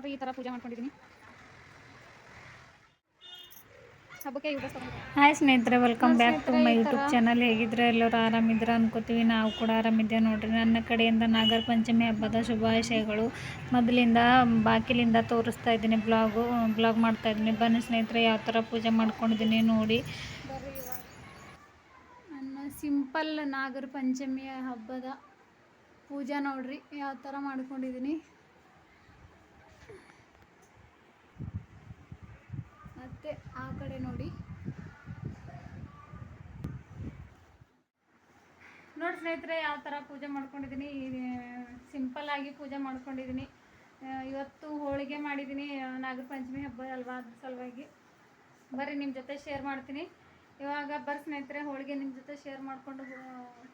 ನೋಡ್ರಿ ಈ ಥರ ಪೂಜೆ ಮಾಡ್ಕೊಂಡಿದ್ದೀನಿ ಹಾಯ್ ಸ್ನೇಹಿತರೆ welcome back to my YouTube channel ಹೇಗಿದ್ರೆ ಎಲ್ಲರೂ ಆರಾಮಿದ್ರೆ ಅನ್ಕೋತೀವಿ. ನಾವು ಕೂಡ ಆರಾಮಿದ್ದೇವೆ ನೋಡ್ರಿ. ನನ್ನ ಕಡೆಯಿಂದ ನಾಗರ ಪಂಚಮಿ ಹಬ್ಬದ ಶುಭಾಶಯಗಳು. ಮೊದಲಿಂದ ಬಾಕಿಲಿಂದ ತೋರಿಸ್ತಾ ಇದ್ದೀನಿ ಬ್ಲಾಗು ಬ್ಲಾಗ್ ಮಾಡ್ತಾ ಇದ್ದೀನಿ. ಬನ್ನಿ ಸ್ನೇಹಿತರೆ ಯಾವ ಥರ ಪೂಜೆ ಮಾಡ್ಕೊಂಡಿದ್ದೀನಿ ನೋಡಿ. ನನ್ನ ಸಿಂಪಲ್ ನಾಗರ ಪಂಚಮಿಯ ಹಬ್ಬದ ಪೂಜೆ ನೋಡ್ರಿ. ಯಾವ ಥರ ಮಾಡ್ಕೊಂಡಿದ್ದೀನಿ ಮತ್ತೆ ಆ ಕಡೆ ನೋಡಿ. ನೋಡಿ ಸ್ನೇಹಿತರೆ, ಯಾವ ಥರ ಪೂಜೆ ಮಾಡ್ಕೊಂಡಿದ್ದೀನಿ. ಸಿಂಪಲ್ ಆಗಿ ಪೂಜೆ ಮಾಡ್ಕೊಂಡಿದ್ದೀನಿ. ಇವತ್ತು ಹೋಳಿಗೆ ಮಾಡಿದ್ದೀನಿ. ನಾಗರ ಪಂಚಮಿ ಹಬ್ಬ ಅಲ್ವಾ ಅದ್ರ ಸಲುವಾಗಿ. ಬರ್ರಿ ನಿಮ್ಮ ಜೊತೆ ಶೇರ್ ಮಾಡ್ತೀನಿ. ಇವಾಗ ಬರ್ರಿ ಸ್ನೇಹಿತರೆ, ಹೋಳಿಗೆ ನಿಮ್ಮ ಜೊತೆ ಶೇರ್ ಮಾಡಿಕೊಂಡು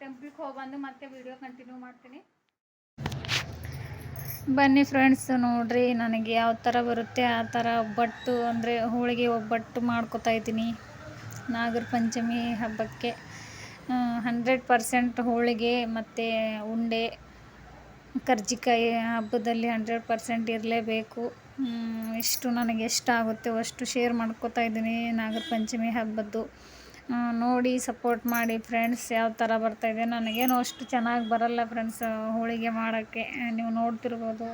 ಟೆಂಪಲ್ಗೆ ಹೋಗ್ಬಂದು ಮತ್ತೆ ವಿಡಿಯೋ ಕಂಟಿನ್ಯೂ ಮಾಡ್ತೀನಿ. ಬನ್ನಿ ಫ್ರೆಂಡ್ಸ್ ನೋಡ್ರಿ ನನಗೆ ಯಾವ ಥರ ಬರುತ್ತೆ, ಆ ಥರ ಒಬ್ಬಟ್ಟು, ಅಂದರೆ ಹೋಳಿಗೆ ಒಬ್ಬಟ್ಟು ಮಾಡ್ಕೊತಾ ಇದ್ದೀನಿ. ನಾಗರ ಪಂಚಮಿ ಹಬ್ಬಕ್ಕೆ. ಹಂಡ್ರೆಡ್ ಪರ್ಸೆಂಟ್ ಹೋಳಿಗೆ ಮತ್ತು ಉಂಡೆ, ಕರ್ಜಿಕಾಯಿ ಹಬ್ಬದಲ್ಲಿ ಹಂಡ್ರೆಡ್ ಪರ್ಸೆಂಟ್ ಇರಲೇಬೇಕು. ಇಷ್ಟು ನನಗೆ ಎಷ್ಟಾಗುತ್ತೆ ಅಷ್ಟು ಶೇರ್ ಮಾಡ್ಕೋತಾ ಇದ್ದೀನಿ ನಾಗರ ಪಂಚಮಿ ಹಬ್ಬದ್ದು. ನೋಡಿ ಸಪೋರ್ಟ್ ಮಾಡಿ ಫ್ರೆಂಡ್ಸ್ ಯಾವ ಥರ ಬರ್ತಾಯಿದೆ ನನಗೇನು ಅಷ್ಟು ಚೆನ್ನಾಗಿ ಬರಲ್ಲ ಫ್ರೆಂಡ್ಸ್ ಹೋಳಿಗೆ ಮಾಡೋಕ್ಕೆ. ನೀವು ನೋಡ್ತಿರ್ಬೋದು,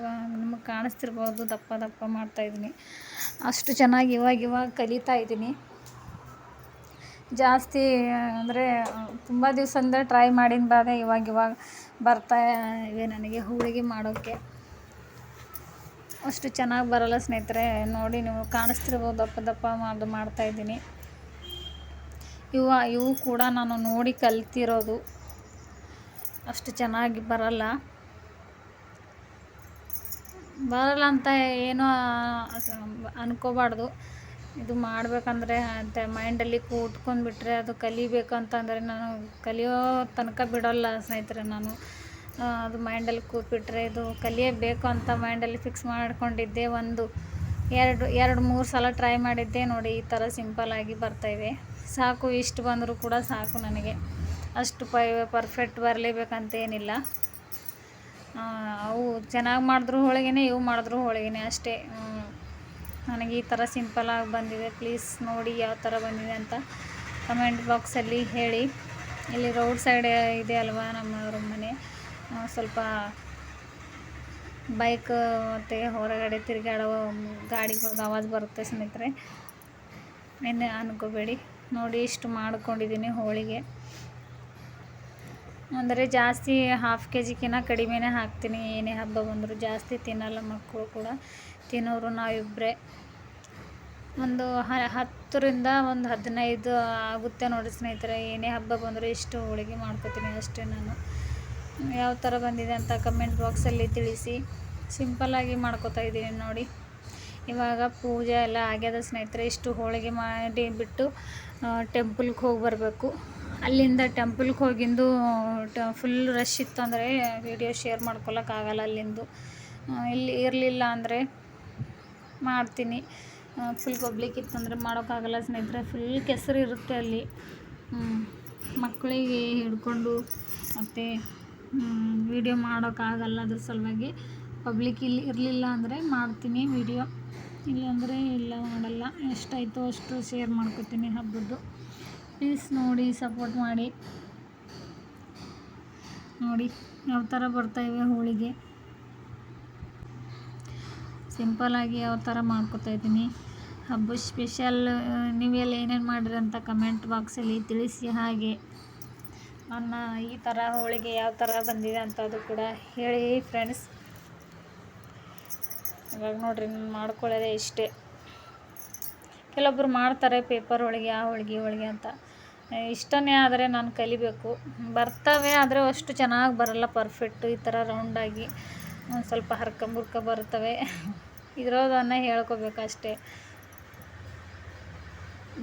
ನಿಮಗೆ ಕಾಣಿಸ್ತಿರ್ಬೋದು, ದಪ್ಪ ದಪ್ಪ ಮಾಡ್ತಾಯಿದ್ದೀನಿ ಅಷ್ಟು ಚೆನ್ನಾಗಿ ಇವಾಗ ಇವಾಗ ಕಲಿತಾ ಇದ್ದೀನಿ. ಜಾಸ್ತಿ, ಅಂದರೆ, ತುಂಬ ದಿವಸದಿಂದ ಟ್ರೈ ಮಾಡಿದ ಬಾದೆ ಇವಾಗ ಇವಾಗ ಬರ್ತಾ ಇವೆ ನನಗೆ ಹೋಳಿಗೆ ಮಾಡೋಕ್ಕೆ. ಅಷ್ಟು ಚೆನ್ನಾಗಿ ಬರಲ್ಲ ಸ್ನೇಹಿತರೆ. ನೋಡಿ, ನೀವು ಕಾಣಿಸ್ತಿರ್ಬೋದು, ದಪ್ಪ ದಪ್ಪ ಮಾಡಿ ಮಾಡ್ತಾಯಿದ್ದೀನಿ ಇವ, ಇವು ಕೂಡ ನಾನು ನೋಡಿ ಕಲ್ತಿರೋದು. ಅಷ್ಟು ಚೆನ್ನಾಗಿ ಬರಲ್ಲ. ಬರಲ್ಲ ಅಂತ ಏನೋ ಅನ್ಕೋಬಾರ್ದು. ಇದು ಮಾಡಬೇಕಂದ್ರೆ ಅಂತ ಮೈಂಡಲ್ಲಿ ಕೂತ್ಕೊಂಡ್ಬಿಟ್ರೆ ಅದು ಕಲಿಬೇಕು ಅಂತಂದರೆ ನಾನು ಕಲಿಯೋ ತನಕ ಬಿಡೋಲ್ಲ ಸ್ನೇಹಿತರೆ ನಾನು. ಅದು ಮೈಂಡಲ್ಲಿ ಕೂತ್ಬಿಟ್ರೆ ಇದು ಕಲಿಯಬೇಕು ಅಂತ ಮೈಂಡಲ್ಲಿ ಫಿಕ್ಸ್ ಮಾಡಿಕೊಂಡಿದ್ದೆ ಒಂದು. ಎರಡು ಎರಡು ಮೂರು ಸಲ ಟ್ರೈ ಮಾಡಿದ್ದೆ ನೋಡಿ ಈ ಥರ ಸಿಂಪಲ್ಲಾಗಿ ಬರ್ತಾಯಿದೆ ಸಾಕು, ಇಷ್ಟು ಬಂದರೂ ಕೂಡ ಸಾಕು ನನಗೆ. ಅಷ್ಟು ಪೈ ಪರ್ಫೆಕ್ಟ್ ಬರಲೇಬೇಕಂತೇನಿಲ್ಲ. ಅವು ಚೆನ್ನಾಗಿ ಮಾಡಿದ್ರು ಹೋಳಿಗೆನೇ, ಇವು ಮಾಡಿದ್ರು ಹೋಳಿಗೆನೆ ಅಷ್ಟೇ. ನನಗೆ ಈ ಥರ ಸಿಂಪಲಾಗಿ ಬಂದಿದೆ. ಪ್ಲೀಸ್ ನೋಡಿ ಯಾವ ಥರ ಬಂದಿದೆ ಅಂತ ಕಮೆಂಟ್ ಬಾಕ್ಸಲ್ಲಿ ಹೇಳಿ. ಇಲ್ಲಿ ರೋಡ್ ಸೈಡ್ ಇದೆ ಅಲ್ವಾ ನಮ್ಮ ಮನೆ. ಸ್ವಲ್ಪ ಬೈಕ್ ಮತ್ತು ಹೊರಗಡೆ ತಿರುಗಾಡೋ ಗಾಡಿಗಳ ಆವಾಜ್ ಬರುತ್ತೆ ಸ್ನೇಹಿತರೆ. ಇನ್ನೇ ಅನ್ಕೋಬೇಡಿ. ನೋಡಿ ಇಷ್ಟು ಮಾಡ್ಕೊಂಡಿದ್ದೀನಿ ಹೋಳಿಗೆ. ಅಂದರೆ ಜಾಸ್ತಿ ಹಾಫ್ ಕೆ ಜಿಕ್ಕಿನ್ನ ಕಡಿಮೆನೇ ಹಾಕ್ತೀನಿ. ಏನೇ ಹಬ್ಬ ಬಂದರೂ ಜಾಸ್ತಿ ತಿನ್ನಲ್ಲ ಮಕ್ಕಳು ಕೂಡ. ತಿನ್ನೋರು ನಾವಿಬ್ಬರೇ ಒಂದು ಹ, ಹತ್ತರಿಂದ ಒಂದು ಹದಿನೈದು ಆಗುತ್ತೆ ನೋಡಿ ಸ್ನೇಹಿತರೆ. ಏನೇ ಹಬ್ಬ ಬಂದರೂ ಇಷ್ಟು ಹೋಳಿಗೆ ಮಾಡ್ಕೋತೀನಿ ಅಷ್ಟೇ ನಾನು. ಯಾವ ಥರ ಬಂದಿದೆ ಅಂತ ಕಮೆಂಟ್ ಬಾಕ್ಸಲ್ಲಿ ತಿಳಿಸಿ. ಸಿಂಪಲ್ಲಾಗಿ ಮಾಡ್ಕೋತಾ ಇದ್ದೀನಿ ನೋಡಿ. ಇವಾಗ ಪೂಜೆ ಎಲ್ಲ ಆಗ್ಯದ ಸ್ನೇಹಿತರೆ, ಇಷ್ಟು ಹೋಳಿಗೆ ಮಾಡಿ ಬಿಟ್ಟು ಟೆಂಪಲ್ಗೆ ಹೋಗಿ ಬರಬೇಕು. ಅಲ್ಲಿಂದ ಟೆಂಪಲ್ಗೆ ಹೋಗಿಂದು ಫುಲ್ ರಶ್ ಇತ್ತು ಅಂದರೆ ವಿಡಿಯೋ ಶೇರ್ ಮಾಡ್ಕೊಳಕ್ಕಾಗಲ್ಲ ಅಲ್ಲಿಂದು. ಇಲ್ಲಿ ಇರಲಿಲ್ಲ ಅಂದರೆ ಮಾಡ್ತೀನಿ. ಫುಲ್ ಪಬ್ಲಿಕ್ ಇತ್ತಂದರೆ ಮಾಡೋಕ್ಕಾಗಲ್ಲ ಸ್ನೇಹಿತರೆ ಫುಲ್ ಕೆಸರು ಇರುತ್ತೆ ಅಲ್ಲಿ. ಮಕ್ಕಳಿಗೆ ಹಿಡ್ಕೊಂಡು ಮತ್ತು ವಿಡಿಯೋ ಮಾಡೋಕ್ಕಾಗಲ್ಲ ಅದ್ರ ಸಲುವಾಗಿ. ಪಬ್ಲಿಕ್ ಇಲ್ಲಿ ಇರಲಿಲ್ಲ ಅಂದರೆ ಮಾಡ್ತೀನಿ ವಿಡಿಯೋ ಇಲ್ಲಾಂದರೆ ಇಲ್ಲ ಮಾಡಲ್ಲ. ಎಷ್ಟಾಯಿತೋ ಅಷ್ಟು ಶೇರ್ ಮಾಡ್ಕೊತೀನಿ ಹಬ್ಬದ್ದು. ಪ್ಲೀಸ್ ನೋಡಿ ಸಪೋರ್ಟ್ ಮಾಡಿ. ನೋಡಿ, ಯಾವ ಥರ ಬರ್ತಾಯಿವೆ ಹೋಳಿಗೆ? ಸಿಂಪಲಾಗಿ ಯಾವ ಥರ ಮಾಡ್ಕೊತಾ ಇದ್ದೀನಿ. ಹಬ್ಬ ಸ್ಪೆಷಲ್ ನೀವೆಲ್ಲ ಏನೇನು ಮಾಡಿರಿ ಅಂತ ಕಮೆಂಟ್ ಬಾಕ್ಸಲ್ಲಿ ತಿಳಿಸಿ ಹಾಗೆ. ನನ್ನ ಈ ಥರ ಹೋಳಿಗೆ ಯಾವ ಥರ ಬಂದಿದೆ ಅಂತ ಅದು ಕೂಡ ಹೇಳಿ ಫ್ರೆಂಡ್ಸ್ ಇವಾಗ ನೋಡ್ರಿ ನಾನು ಮಾಡ್ಕೊಳ್ಳೋದೇ ಇಷ್ಟೇ. ಕೆಲವೊಬ್ರು ಮಾಡ್ತಾರೆ ಪೇಪರ್ ಹೋಳಿಗೆ ಆ ಹೋಳಿಗೆ ಹೋಳಿಗೆ ಅಂತ. ಇಷ್ಟನೇ ಆದರೆ ನಾನು ಕಲಿಬೇಕು. ಬರ್ತವೆ ಆದರೆ ಅಷ್ಟು ಚೆನ್ನಾಗಿ ಬರಲ್ಲ ಪರ್ಫೆಕ್ಟು ಈ ಥರ ರೌಂಡಾಗಿ ಒಂದು ಸ್ವಲ್ಪ ಹರ್ಕಂಬುರ್ಕ ಬರ್ತವೆ. ಇರೋದನ್ನು ಹೇಳ್ಕೊಬೇಕಷ್ಟೇ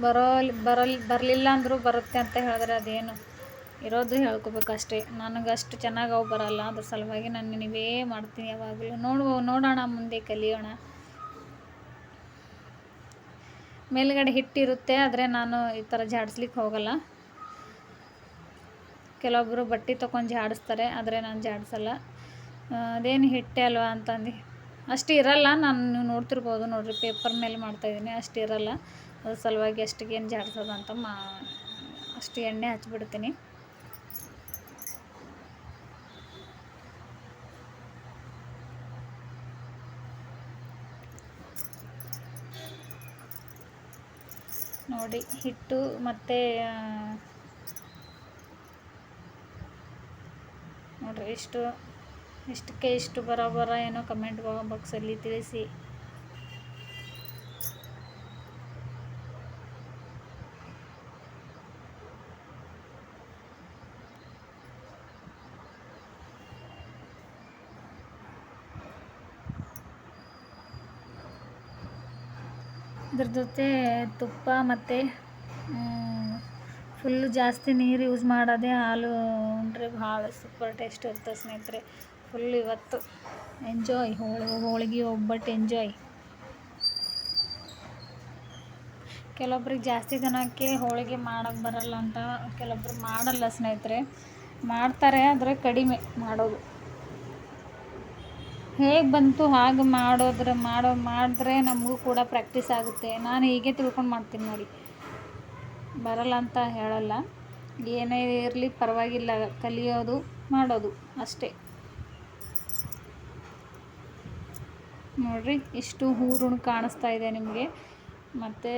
ಬರೋ ಬರಲ್, ಬರಲಿಲ್ಲ ಅಂದರೂ ಬರುತ್ತೆ ಅಂತ ಹೇಳಿದ್ರೆ ಅದೇನು? ಇರೋದು ಹೇಳ್ಕೊಬೇಕು ಅಷ್ಟೇ ನನಗೆ ಅಷ್ಟು ಚೆನ್ನಾಗಿ ಅವು ಬರಲ್ಲ. ಅದ್ರ ಸಲುವಾಗಿ ನಾನು ನೀವೇ ಮಾಡ್ತೀನಿ ಯಾವಾಗಲೂ. ನೋಡುವ, ನೋಡೋಣ ಮುಂದೆ ಕಲಿಯೋಣ. ಮೇಲುಗಡೆ ಹಿಟ್ಟಿರುತ್ತೆ, ಆದರೆ ನಾನು ಈ ಥರ ಜಾಡಿಸ್ಲಿಕ್ಕೆ ಹೋಗಲ್ಲ. ಕೆಲವೊಬ್ಬರು ಬಟ್ಟೆ ತೊಗೊಂಡು ಜಾಡಿಸ್ತಾರೆ, ಆದರೆ ನಾನು ಜಾಡಿಸಲ್ಲ. ಅದೇನು ಹಿಟ್ಟೆ ಅಲ್ವಾ ಅಂತಂದು. ಅಷ್ಟು ಇರಲ್ಲ, ನಾನು ನೀವು ನೋಡ್ತಿರ್ಬೋದು ನೋಡಿರಿ, ಪೇಪರ್ ಮೇಲೆ ಮಾಡ್ತಾಯಿದ್ದೀನಿ ಅಷ್ಟು ಇರಲ್ಲ. ಅದ್ರ ಸಲುವಾಗಿ ಅಷ್ಟಿಗೇನು ಜಾಡಿಸೋದು ಅಂತ ಮಾ, ಅಷ್ಟು ಎಣ್ಣೆ ಹಚ್ಬಿಡ್ತೀನಿ. ನೋಡಿ ಹಿಟ್ಟು ಮತ್ತು ನೋಡಿರಿ ಎಷ್ಟು ಇಷ್ಟಕ್ಕೆ ಇಷ್ಟು ಬರೋಬರ ಏನೋ ಕಮೆಂಟ್ ಬಾಕ್ಸಲ್ಲಿ ತಿಳಿಸಿ. ಇದ್ರ ಜೊತೆ ತುಪ್ಪ ಮತ್ತು ಫುಲ್ಲು ಜಾಸ್ತಿ ನೀರು ಯೂಸ್ ಮಾಡೋದೇ ಹಾಲು ಉಂಡ್ರೆ ಭಾಳ ಸೂಪರ್ ಟೇಸ್ಟ್ ಇರ್ತದೆ ಸ್ನೇಹಿತರೆ. ಫುಲ್ ಇವತ್ತು ಎಂಜಾಯ್ ಹೋಳಿ, ಹೋಳಿಗೆ ಒಬ್ಬಟ್ಟು ಎಂಜಾಯ್ ಕೆಲವೊಬ್ರಿಗೆ ಜಾಸ್ತಿ ಜನಕ್ಕೆ ಹೋಳಿಗೆ ಮಾಡೋಕ್ಕೆ ಬರಲ್ಲ ಅಂತ ಕೆಲವೊಬ್ರು ಮಾಡಲ್ಲ ಸ್ನೇಹಿತರೆ. ಮಾಡ್ತಾರೆ, ಆದರೆ ಕಡಿಮೆ ಮಾಡೋದು. ಹೇಗೆ ಬಂತು, ಹಾಗೆ ಮಾಡೋದ್ರೆ, ಮಾಡೋ, ಮಾಡಿದ್ರೆ ನಮಗೂ ಕೂಡ ಪ್ರಾಕ್ಟೀಸ್ ಆಗುತ್ತೆ. ನಾನು ಹೀಗೆ ತಿಳ್ಕೊಂಡು ಮಾಡ್ತೀನಿ ನೋಡಿ. ಬರಲ್ಲ ಅಂತ ಹೇಳಲ್ಲ. ಏನೇ ಇರಲಿ ಪರವಾಗಿಲ್ಲ, ಕಲಿಯೋದು, ಮಾಡೋದು ಅಷ್ಟೇ. ನೋಡ್ರಿ, ಇಷ್ಟು ಹೂರುಣ್ ಕಾಣಿಸ್ತಾ ಇದೆ ನಿಮಗೆ. ಮತ್ತು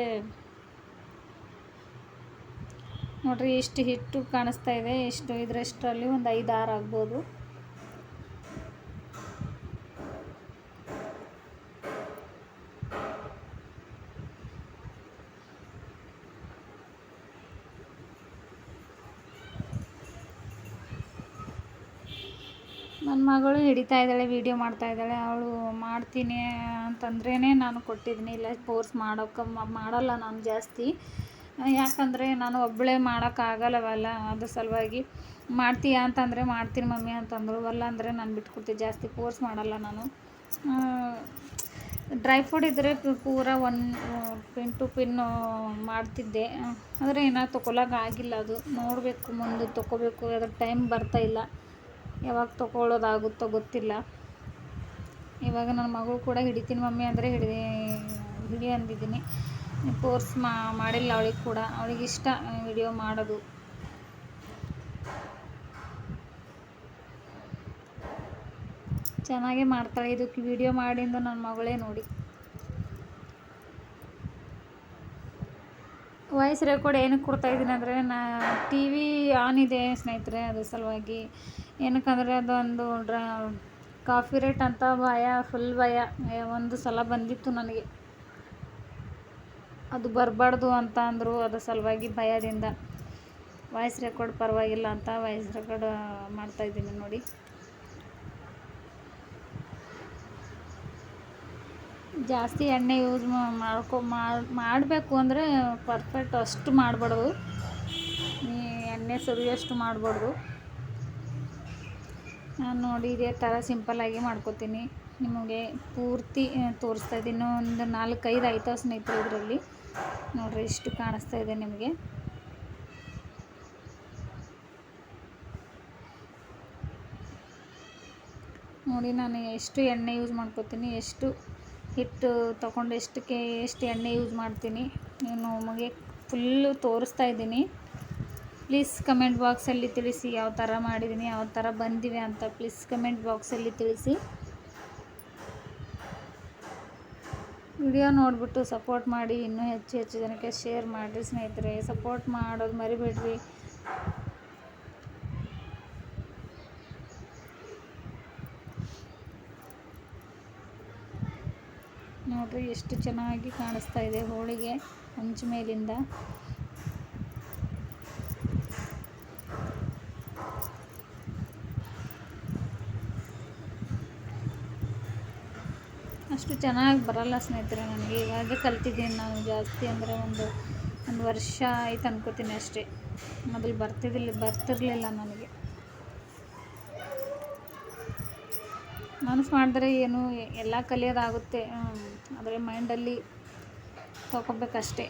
ನೋಡ್ರಿ, ಇಷ್ಟು ಹಿಟ್ಟು ಕಾಣಿಸ್ತಾ ಇದೆ. ಇಷ್ಟು ಇದರಷ್ಟರಲ್ಲಿ ಒಂದು ಐದು ಆರು ಆಗ್ಬೋದು. ನನ್ನ ಮಗಳು ಹಿಡಿತಾ ಇದ್ದಾಳೆ ವೀಡಿಯೋ ಮಾಡ್ತಾ ಇದ್ದಾಳೆ. ಅವಳು ಮಾಡ್ತೀನಿ ಅಂತಂದ್ರೇ ನಾನು ಕೊಟ್ಟಿದ್ದೀನಿ. ಇಲ್ಲ ಫೋರ್ಸ್ ಮಾಡೋಕೆ ಮಾಡಲ್ಲ ನಾನು ಜಾಸ್ತಿ. ಯಾಕಂದರೆ ನಾನು ಒಬ್ಬಳೇ ಮಾಡೋಕ್ಕಾಗಲ್ಲವಲ್ಲ ಅದ್ರ ಸಲುವಾಗಿ. ಮಾಡ್ತೀಯಾ ಅಂತಂದರೆ ಮಾಡ್ತೀನಿ ಮಮ್ಮಿ ಅಂತಂದರು. ಅಲ್ಲ ಅಂದರೆ ನಾನು ಬಿಟ್ಕೊಡ್ತೀನಿ, ಜಾಸ್ತಿ ಫೋರ್ಸ್ ಮಾಡಲ್ಲ ನಾನು. ಡ್ರೈ ಫ್ರೂಟ್ ಇದ್ದರೆ ಪೂರ ಒನ್ ಪಿನ್ ಟು ಪಿನ್ ಮಾಡ್ತಿದ್ದೆ. ಆದರೆ ಏನೋ ತೊಗೊಳಕ್ಕೆ ಆಗಿಲ್ಲ ಅದು. ನೋಡಬೇಕು, ಮುಂದೆ ತೊಗೋಬೇಕು. ಅದಕ್ಕೆ ಟೈಮ್ ಬರ್ತಾ ಇಲ್ಲ. ಯಾವಾಗ ತೊಗೊಳ್ಳೋದಾಗುತ್ತೋ ಗೊತ್ತಿಲ್ಲ. ಇವಾಗ ನನ್ನ ಮಗಳು ಕೂಡ ಹಿಡಿತೀನಿ ಮಮ್ಮಿ ಅಂದರೆ ಹಿಡಿ ಹಿಡಿ ಅಂದಿದ್ದೀನಿ. ಕೋರ್ಸ್ ಮಾಡಿಲ್ಲ ಅವಳಿಗೆ ಕೂಡ. ಅವಳಿಗೆ ಇಷ್ಟ ವಿಡಿಯೋ ಮಾಡೋದು. ಚೆನ್ನಾಗೇ ಮಾಡ್ತಾಳೆ. ಇದಕ್ಕೆ ವಿಡಿಯೋ ಮಾಡಿಂದು ನನ್ನ ಮಗಳೇ ನೋಡಿ. ವಾಯ್ಸ್ ರೆಕಾರ್ಡ್ ಏನಕ್ಕೆ ಕೊಡ್ತಾ ಇದ್ದೀನಿ ಅಂದರೆ ನಾ ಟಿ ವಿ ಆನ್ ಇದೆ ಸ್ನೇಹಿತರೆ ಅದ್ರ ಸಲುವಾಗಿ. ಏನಕ್ಕಂದರೆ ಅದೊಂದು ಡ್ರ ಕಾಫಿ ರೇಟ್ ಅಂತ ಭಯ ಫುಲ್ ಭಯ. ಒಂದು ಸಲ ಬಂದಿತ್ತು ನನಗೆ. ಅದು ಬರಬಾರ್ದು ಅಂತ ಅಂದರು ಅದ್ರ ಸಲುವಾಗಿ ಭಯದಿಂದ. ವಾಯ್ಸ್ ರೆಕಾರ್ಡ್ ಪರವಾಗಿಲ್ಲ ಅಂತ ವಾಯ್ಸ್ ರೆಕಾರ್ಡ್ ಮಾಡ್ತಾಯಿದ್ದೀನಿ ನೋಡಿ. ಜಾಸ್ತಿ ಎಣ್ಣೆ ಯೂಸ್ ಮಾಡ್ಕೊ ಮಾಡಬೇಕು ಅಂದರೆ ಪರ್ಫೆಕ್ಟ್ ಅಷ್ಟು ಮಾಡಬಾರ್ದು. ಈ ಎಣ್ಣೆ ಸರಿಯಷ್ಟು ಮಾಡಬಾರ್ದು. ನಾನು ನೋಡಿ ಇದೇ ಥರ ಸಿಂಪಲ್ಲಾಗಿ ಮಾಡ್ಕೊತೀನಿ. ನಿಮಗೆ ಪೂರ್ತಿ ತೋರಿಸ್ತಾ ಇದ್ದೀನಿ. ಒಂದು ನಾಲ್ಕೈದು ಆಯ್ತಾವೆ ಸ್ನೇಹಿತರು ಇದರಲ್ಲಿ. ನೋಡಿರಿ ಇಷ್ಟು ಕಾಣಿಸ್ತಾ ಇದೆ ನಿಮಗೆ. ನೋಡಿ ನಾನು ಎಷ್ಟು ಎಣ್ಣೆ ಯೂಸ್ ಮಾಡ್ಕೋತೀನಿ, ಎಷ್ಟು ಹಿಟ್ಟು ತೊಗೊಂಡು ಎಷ್ಟಕ್ಕೆ ಎಷ್ಟು ಎಣ್ಣೆ ಯೂಸ್ ಮಾಡ್ತೀನಿ. ನಾನು ಮಗೆ ಫುಲ್ಲು ತೋರಿಸ್ತಾ ಇದ್ದೀನಿ. ಪ್ಲೀಸ್ ಕಮೆಂಟ್ ಬಾಕ್ಸಲ್ಲಿ ತಿಳಿಸಿ ಯಾವ ಥರ ಮಾಡಿದ್ದೀನಿ, ಯಾವ ಥರ ಬಂದಿವೆ ಅಂತ ಪ್ಲೀಸ್ ಕಮೆಂಟ್ ಬಾಕ್ಸಲ್ಲಿ ತಿಳಿಸಿ. ವಿಡಿಯೋ ನೋಡಿಬಿಟ್ಟು ಸಪೋರ್ಟ್ ಮಾಡಿ, ಇನ್ನೂ ಹೆಚ್ಚು ಹೆಚ್ಚು ಜನಕ್ಕೆ ಶೇರ್ ಮಾಡಿರಿ ಸ್ನೇಹಿತರೆ. ಸಪೋರ್ಟ್ ಮಾಡೋದು ಮರಿಬೇಡ್ರಿ. ನೋಡ್ರಿ ಎಷ್ಟು ಚೆನ್ನಾಗಿ ಕಾಣಿಸ್ತಾ ಇದೆ ಹೋಳಿಗೆ ಹಂಚ ಮೇಲಿಂದ. ಅಷ್ಟು ಚೆನ್ನಾಗಿ ಬರಲ್ಲ ಸ್ನೇಹಿತರೆ ನನಗೆ, ಇವಾಗ ಕಲ್ತಿದ್ದೀನಿ ನಾನು ಜಾಸ್ತಿ ಅಂದರೆ ಒಂದು ಒಂದು ವರ್ಷ ಆಯ್ತು ಅನ್ಕೋತೀನಿ ಅಷ್ಟೇ. ಮೊದಲು ಬರ್ತಿದ್ದಿಲ್ಲ ಬರ್ತಿರಲಿಲ್ಲ ನನಗೆ. ಮನಸ್ಸು ಮಾಡಿದ್ರೆ ಏನು, ಎಲ್ಲ ಕಲಿಯೋದಾಗುತ್ತೆ. ಆದರೆ ಮೈಂಡಲ್ಲಿ ತಗೋಬೇಕಷ್ಟೇ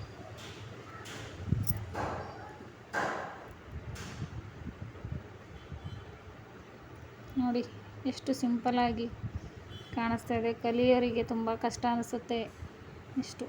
ನೋಡಿ, ಎಷ್ಟು ಸಿಂಪಲಾಗಿ ಕಾಣಿಸ್ತಾ ಇದೆ. ಕಲಿಯೋರಿಗೆ ತುಂಬ ಕಷ್ಟ ಅನಿಸುತ್ತೆ. ಇಷ್ಟು.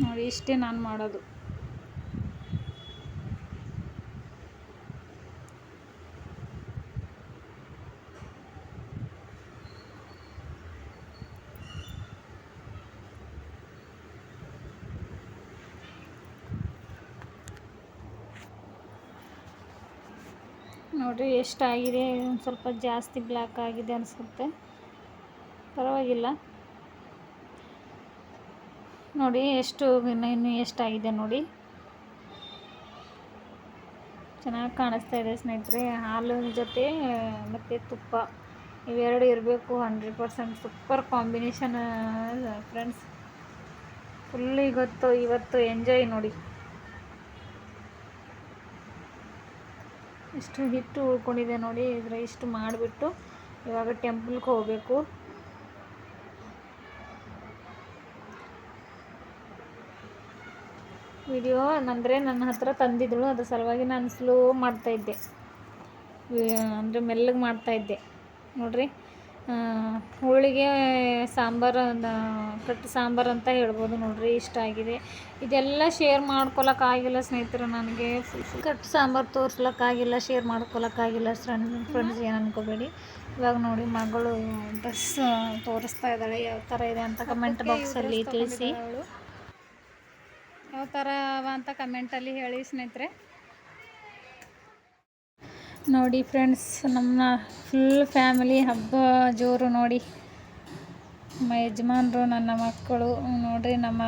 ನೋಡಿ ಇಷ್ಟೇ ನಾನು ಮಾಡೋದು. ನೋಡಿರಿ ಎಷ್ಟಾಗಿದೆ? ಒಂದು ಸ್ವಲ್ಪ ಜಾಸ್ತಿ ಬ್ಲ್ಯಾಕ್ ಆಗಿದೆ ಅನಿಸುತ್ತೆ. ಪರವಾಗಿಲ್ಲ. ನೋಡಿ, ಎಷ್ಟು ಇನ್ನು ಎಷ್ಟಾಗಿದೆ ನೋಡಿ. ಚೆನ್ನಾಗಿ ಕಾಣಿಸ್ತಾ ಇದೆ ಸ್ನೇಹಿತರೆ ಹಾಲಿನ ಜೊತೆ, ಮತ್ತು ತುಪ್ಪ. ಇವೆರಡು ಇರಬೇಕು, hundred percent super combination friends full ಇವತ್ತು ಇವತ್ತು ಎಂಜಾಯ್ ನೋಡಿ. ಇಷ್ಟು ಹಿಟ್ಟು ಉಳ್ಕೊಂಡಿದೆ ನೋಡಿ, ಇದ್ರೆ ಇಷ್ಟು ಮಾಡಿಬಿಟ್ಟು ಇವಾಗ ಟೆಂಪಲ್ಗೆ ಹೋಗಬೇಕು. ವಿಡಿಯೋ ಅಂದರೆ ನನ್ನ ಹತ್ರ ತಂದಿದ್ದಳು, ಅದ್ರ ಸಲುವಾಗಿ ನಾನು ಸ್ಲೋ ಮಾಡ್ತಾಯಿದ್ದೆ ಅಂದರೆ ಮೆಲ್ಲಗೆ ಮಾಡ್ತಾಯಿದ್ದೆ ನೋಡ್ರಿ ಹೋಳಿಗೆ ಸಾಂಬಾರು ಕಟ್ಟು ಸಾಂಬಾರು ಅಂತ ಹೇಳ್ಬೋದು ನೋಡ್ರಿ, ಇಷ್ಟ ಆಗಿದೆ. ಇದೆಲ್ಲ ಶೇರ್ ಮಾಡ್ಕೊಳಕ್ಕಾಗಿಲ್ಲ ಸ್ನೇಹಿತರು ನನಗೆ. ಕಟ್ಟು ಸಾಂಬಾರು ತೋರ್ಸ್ಲಕ್ಕಾಗಿಲ್ಲ ಶೇರ್ ಮಾಡ್ಕೊಳಕ್ಕಾಗಿಲ್ಲ ಫ್ರೆಂಡ್ ಫ್ರೆಂಡ್ಸ್ ಏನು ಅನ್ಕೋಬೇಡಿ. ಇವಾಗ ನೋಡಿ, ಮಗಳು ಡ್ರೆಸ್ ತೋರಿಸ್ತಾ ಇದ್ದಾಳೆ, ಯಾವ ಥರ ಇದೆ ಅಂತ ಕಮೆಂಟ್ ಬಾಕ್ಸಲ್ಲಿ ತಿಳಿಸಿ. ಯಾವ ಥರ ಅವ ಅಂತ ಕಮೆಂಟಲ್ಲಿ ಹೇಳಿ ಸ್ನೇಹಿತರೆ. ನೋಡಿ ಫ್ರೆಂಡ್ಸ್ ನಮ್ಮ ಫುಲ್ ಫ್ಯಾಮಿಲಿ ಹಬ್ಬ ಜೋರು ನೋಡಿ. ನಮ್ಮ ಯಜಮಾನರು, ನನ್ನ ಮಕ್ಕಳು, ನೋಡಿರಿ ನಮ್ಮ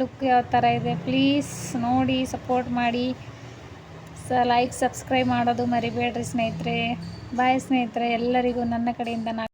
ಲುಕ್ ಯಾವ ಥರ ಇದೆ. ಪ್ಲೀಸ್ ನೋಡಿ ಸಪೋರ್ಟ್ ಮಾಡಿ. ಸ ಲೈಕ್ ಸಬ್ಸ್ಕ್ರೈಬ್ ಮಾಡೋದು ಮರಿಬೇಡ್ರಿ ಸ್ನೇಹಿತರೆ. ಬಾಯ್ ಸ್ನೇಹಿತರೆ, ಎಲ್ಲರಿಗೂ ನನ್ನ ಕಡೆಯಿಂದ ನಾ